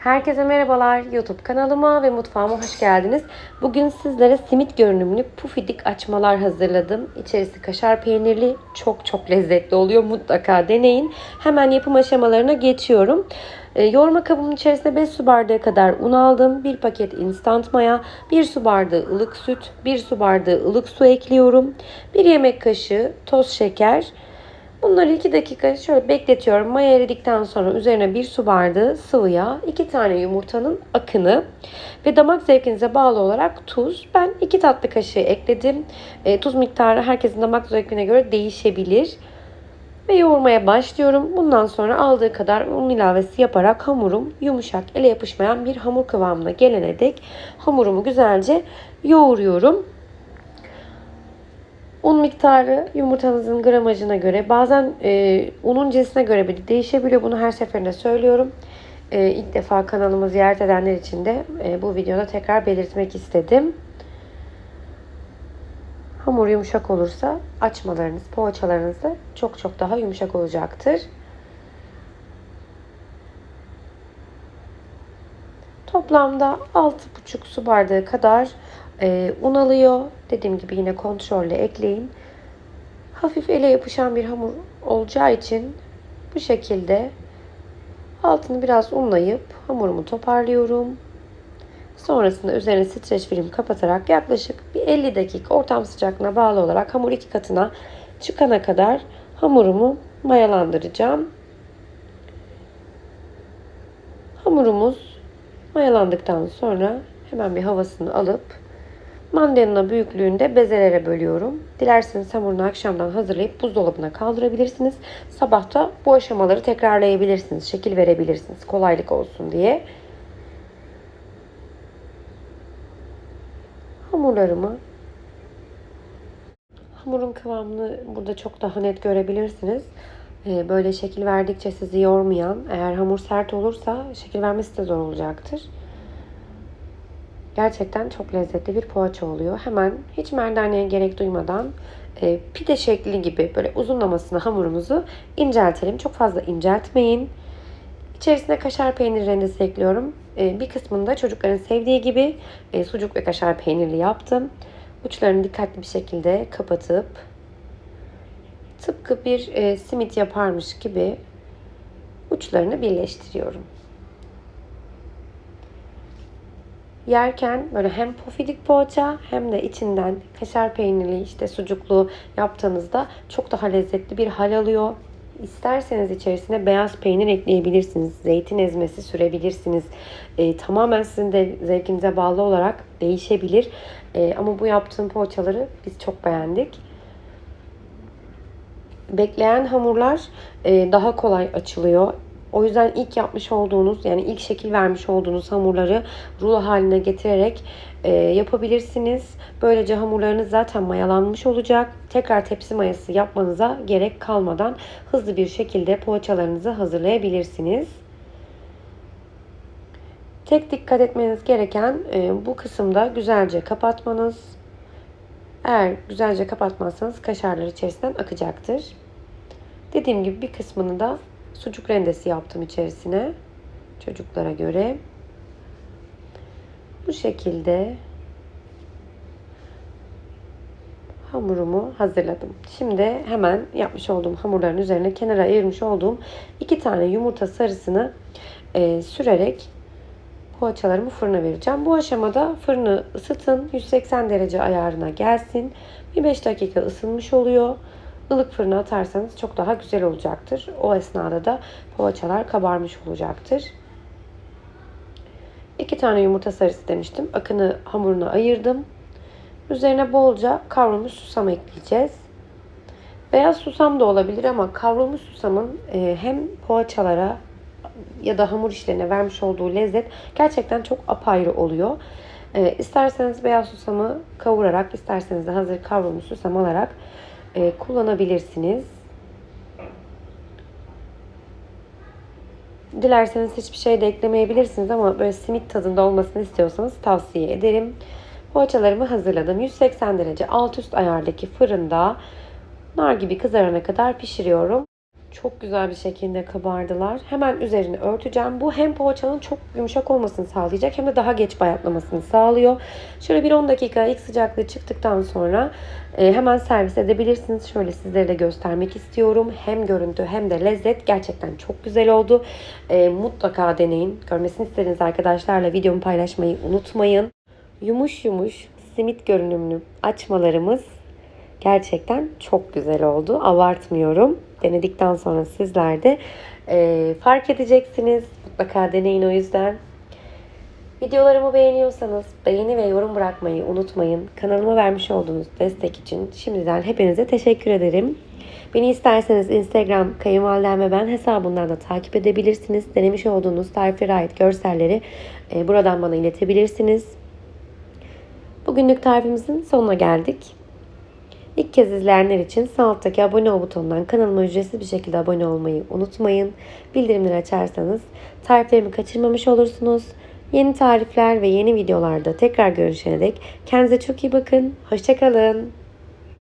Herkese merhabalar. YouTube kanalıma ve mutfağıma hoş geldiniz. Bugün sizlere simit görünümlü pufidik açmalar hazırladım. İçerisi kaşar peynirli. Çok çok lezzetli oluyor. Mutlaka deneyin. Hemen yapım aşamalarına geçiyorum. E, yoğurma kabımın içerisine 5 su bardağı kadar un aldım. 1 paket instant maya, 1 su bardağı ılık süt, 1 su bardağı ılık su ekliyorum. 1 yemek kaşığı toz şeker, Bunları 2 dakika şöyle bekletiyorum. Maya eridikten sonra üzerine 1 su bardağı sıvı yağ, 2 tane yumurtanın akını ve damak zevkinize bağlı olarak tuz. Ben 2 tatlı kaşığı ekledim. E, tuz miktarı herkesin damak zevkine göre değişebilir. Ve yoğurmaya başlıyorum. Bundan sonra aldığı kadar un ilavesi yaparak hamurum yumuşak, ele yapışmayan bir hamur kıvamına gelene dek hamurumu güzelce yoğuruyorum. Un miktarı yumurtanızın gramajına göre bazen e, unun cinsine göre bile değişebiliyor. Bunu her seferinde söylüyorum. E, ilk defa kanalımı ziyaret edenler için de e, bu videoda tekrar belirtmek istedim. Hamur yumuşak olursa açmalarınız, poğaçalarınız da çok çok daha yumuşak olacaktır. Toplamda 6,5 su bardağı kadar e, un alıyor. Dediğim gibi yine kontrolle ekleyin. Hafif ele yapışan bir hamur olacağı için bu şekilde altını biraz unlayıp hamurumu toparlıyorum. Sonrasında üzerine streç film kapatarak yaklaşık bir 50 dakika ortam sıcaklığına bağlı olarak hamur iki katına çıkana kadar hamurumu mayalandıracağım. Hamurumuz mayalandıktan sonra hemen bir havasını alıp Mandalina büyüklüğünde bezelere bölüyorum. Dilerseniz hamurunu akşamdan hazırlayıp buzdolabına kaldırabilirsiniz. Sabahta bu aşamaları tekrarlayabilirsiniz. Şekil verebilirsiniz. Kolaylık olsun diye. Hamurlarımı hamurun kıvamını burada çok daha net görebilirsiniz. Ee, böyle şekil verdikçe sizi yormayan, eğer hamur sert olursa şekil vermesi de zor olacaktır. Gerçekten çok lezzetli bir poğaça oluyor. Hemen hiç merdaneye gerek duymadan e, pide şekli gibi böyle uzunlamasına hamurumuzu inceltelim. Çok fazla inceltmeyin. İçerisine kaşar peynir rendesi ekliyorum. E, bir kısmını da çocukların sevdiği gibi e, sucuk ve kaşar peynirli yaptım. Uçlarını dikkatli bir şekilde kapatıp tıpkı bir e, simit yaparmış gibi uçlarını birleştiriyorum. Yerken böyle hem pofidik poğaça hem de içinden kaşar peynirli işte sucuklu yaptığınızda çok daha lezzetli bir hal alıyor. İsterseniz içerisine beyaz peynir ekleyebilirsiniz. Zeytin ezmesi sürebilirsiniz. E, tamamen sizin de zevkinize bağlı olarak değişebilir. E, ama bu yaptığım poğaçaları biz çok beğendik. Bekleyen hamurlar e, daha kolay açılıyor. O yüzden ilk yapmış olduğunuz yani ilk şekil vermiş olduğunuz hamurları rulo haline getirerek e, yapabilirsiniz. Böylece hamurlarınız zaten mayalanmış olacak. Tekrar tepsi mayası yapmanıza gerek kalmadan hızlı bir şekilde poğaçalarınızı hazırlayabilirsiniz. Tek dikkat etmeniz gereken e, bu kısımda güzelce kapatmanız. Eğer güzelce kapatmazsanız kaşarlar içerisinden akacaktır. Dediğim gibi bir kısmını da sucuk rendesi yaptım içerisine. Çocuklara göre. Bu şekilde hamurumu hazırladım. Şimdi hemen yapmış olduğum hamurların üzerine kenara ayırmış olduğum iki tane yumurta sarısını e, sürerek poğaçalarımı fırına vereceğim. Bu aşamada fırını ısıtın. 180 derece ayarına gelsin. Bir 5 dakika ısınmış oluyor ılık fırına atarsanız çok daha güzel olacaktır. O esnada da poğaçalar kabarmış olacaktır. İki tane yumurta sarısı demiştim. Akını hamuruna ayırdım. Üzerine bolca kavrulmuş susam ekleyeceğiz. Beyaz susam da olabilir ama kavrulmuş susamın e, hem poğaçalara ya da hamur işlerine vermiş olduğu lezzet gerçekten çok apayrı oluyor. E, isterseniz beyaz susamı kavurarak, isterseniz de hazır kavrulmuş susam alarak e, kullanabilirsiniz. Dilerseniz hiçbir şey de eklemeyebilirsiniz ama böyle simit tadında olmasını istiyorsanız tavsiye ederim. Poğaçalarımı hazırladım. 180 derece alt üst ayardaki fırında nar gibi kızarana kadar pişiriyorum. Çok güzel bir şekilde kabardılar. Hemen üzerini örteceğim. Bu hem poğaçanın çok yumuşak olmasını sağlayacak hem de daha geç bayatlamasını sağlıyor. Şöyle bir 10 dakika ilk sıcaklığı çıktıktan sonra e, hemen servis edebilirsiniz. Şöyle sizlere de göstermek istiyorum. Hem görüntü hem de lezzet gerçekten çok güzel oldu. E, mutlaka deneyin. Görmesini istediğiniz arkadaşlarla videomu paylaşmayı unutmayın. Yumuş yumuş simit görünümlü açmalarımız gerçekten çok güzel oldu. Abartmıyorum. Denedikten sonra sizler de e, fark edeceksiniz. Mutlaka deneyin o yüzden. Videolarımı beğeniyorsanız beğeni ve yorum bırakmayı unutmayın. Kanalıma vermiş olduğunuz destek için şimdiden hepinize teşekkür ederim. Beni isterseniz Instagram kayınvalidem ve ben hesabından da takip edebilirsiniz. Denemiş olduğunuz tariflere ait görselleri e, buradan bana iletebilirsiniz. Bugünlük tarifimizin sonuna geldik. İlk kez izleyenler için sağ alttaki abone ol butonundan kanalıma ücretsiz bir şekilde abone olmayı unutmayın. Bildirimleri açarsanız tariflerimi kaçırmamış olursunuz. Yeni tarifler ve yeni videolarda tekrar görüşene dek kendinize çok iyi bakın. Hoşçakalın.